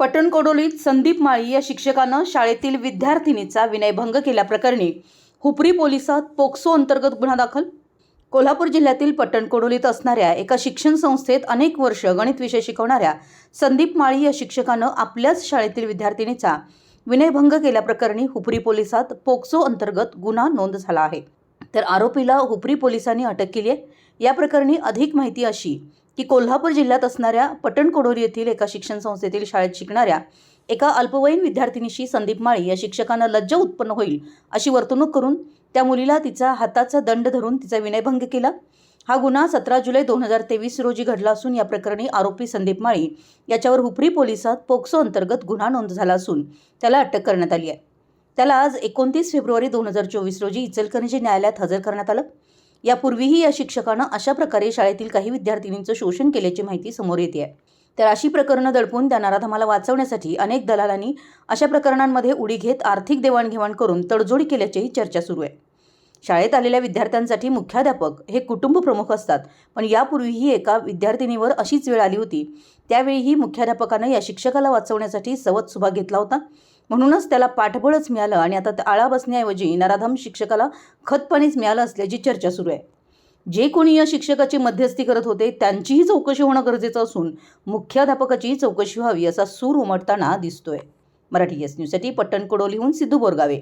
पटणकोडोलीत संदीप माळी या शिक्षकानं शाळेतील विद्यार्थिनीचा विनयभंग केल्याप्रकरणी हुपरी पोलिसात पोक्सो अंतर्गत गुन्हा दाखल. कोल्हापूर जिल्ह्यातील पट्टणकोडोलीत असणाऱ्या एका शिक्षण संस्थेत अनेक वर्ष गणित विषय शिकवणाऱ्या संदीप माळी या शिक्षकानं आपल्याच शाळेतील विद्यार्थिनीचा विनयभंग केल्याप्रकरणी हुपरी पोलिसात पोक्सो अंतर्गत गुन्हा नोंद झाला आहे. तर आरोपीला हुपरी पोलिसांनी अटक केली आहे. या प्रकरणी अधिक माहिती अशी की कोल्हापूर जिल्ह्यात असणाऱ्या पटणकोडोरी येथील एका शिक्षण संस्थेतील शाळेत शिकणाऱ्या एका अल्पवयीन विद्यार्थिनीशी संदीप माळी या शिक्षकानं लज्ज उत्पन्न होईल अशी वर्तणूक करून त्या मुलीला तिचा हाताचा दंड धरून तिचा विनयभंग केला. हा गुन्हा सतरा जुलै दोन हजार तेवीस रोजी घडला असून या प्रकरणी आरोपी संदीप माळी याच्यावर हुपरी पोलिसात पोक्सो अंतर्गत गुन्हा नोंद झाला असून त्याला अटक करण्यात आली आहे. त्याला आज एकोणतीस फेब्रुवारी दोन हजार चोवीस रोजी इचलकरंजी न्यायालयात हजर करण्यात आलं. यापूर्वीही या शिक्षकानं अशा प्रकारे शाळेतील काही विद्यार्थिनींचं शोषण केल्याची माहिती समोर येते आहे तर अशी प्रकरणं दडपून त्या नराधमाला वाचवण्यासाठी अनेक दलालांनी अशा प्रकरणांमध्ये उडी घेत आर्थिक देवाणघेवाण करून तडजोडी केल्याचीही चर्चा सुरू आहे. शाळेत आलेल्या विद्यार्थ्यांसाठी मुख्याध्यापक हे कुटुंब प्रमुख असतात पण यापूर्वीही एका विद्यार्थिनीवर अशीच वेळ आली होती. त्यावेळीही मुख्याध्यापकानं या शिक्षकाला वाचवण्यासाठी सवत सुभा घेतला होता. म्हणूनच त्याला पाठबळच मिळालं आणि आता त्या आळा बसण्याऐवजी नराधम शिक्षकाला खतपाणीच मिळालं असल्याची चर्चा सुरू आहे. जे कोणी या शिक्षकाची मध्यस्थी करत होते त्यांचीही चौकशी होणं गरजेचं असून मुख्याध्यापकाचीही चौकशी व्हावी असा सूर उमटताना दिसतोय. मराठी एस न्यूजसाठी पट्टणकोडोलीहून सिद्धू बोरगावे.